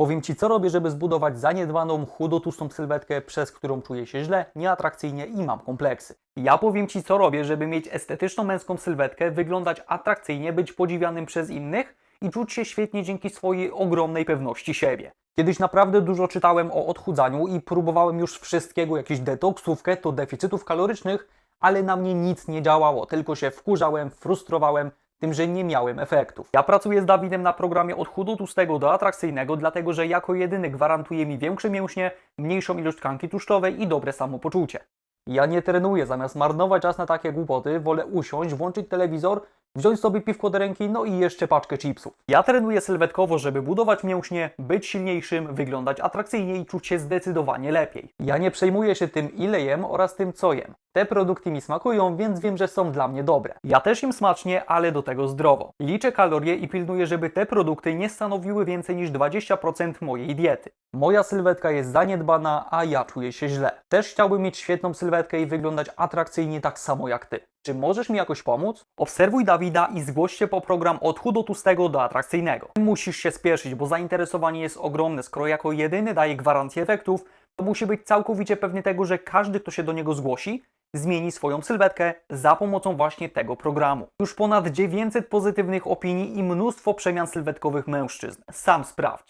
Powiem Ci, co robię, żeby zbudować zaniedbaną, chudotustą sylwetkę, przez którą czuję się źle, nieatrakcyjnie i mam kompleksy. Ja powiem Ci, co robię, żeby mieć estetyczną męską sylwetkę, wyglądać atrakcyjnie, być podziwianym przez innych i czuć się świetnie dzięki swojej ogromnej pewności siebie. Kiedyś naprawdę dużo czytałem o odchudzaniu i próbowałem już wszystkiego, jakieś detoksówkę, to deficytów kalorycznych, ale na mnie nic nie działało, tylko się wkurzałem, frustrowałem tym, że nie miałem efektów. Ja pracuję z Dawidem na programie od chudu tłustego do atrakcyjnego, dlatego że jako jedyny gwarantuje mi większe mięśnie, mniejszą ilość tkanki tłuszczowej i dobre samopoczucie. Ja nie trenuję, zamiast marnować czas na takie głupoty, wolę usiąść, włączyć telewizor, wziąć sobie piwko do ręki, no i jeszcze paczkę chipsów. Ja trenuję sylwetkowo, żeby budować mięśnie, być silniejszym, wyglądać atrakcyjnie i czuć się zdecydowanie lepiej. Ja nie przejmuję się tym, ile jem oraz tym, co jem. Te produkty mi smakują, więc wiem, że są dla mnie dobre. Ja też im smacznie, ale do tego zdrowo. Liczę kalorie i pilnuję, żeby te produkty nie stanowiły więcej niż 20% mojej diety. Moja sylwetka jest zaniedbana, a ja czuję się źle. Też chciałbym mieć świetną sylwetkę i wyglądać atrakcyjnie tak samo jak ty. Czy możesz mi jakoś pomóc? Obserwuj Dawida i zgłoś się po program od chudotustego do atrakcyjnego. Musisz się spieszyć, bo zainteresowanie jest ogromne. Skoro jako jedyny daje gwarancję efektów, to musi być całkowicie pewny tego, że każdy, kto się do niego zgłosi, zmieni swoją sylwetkę za pomocą właśnie tego programu. Już ponad 900 pozytywnych opinii i mnóstwo przemian sylwetkowych mężczyzn. Sam sprawdź.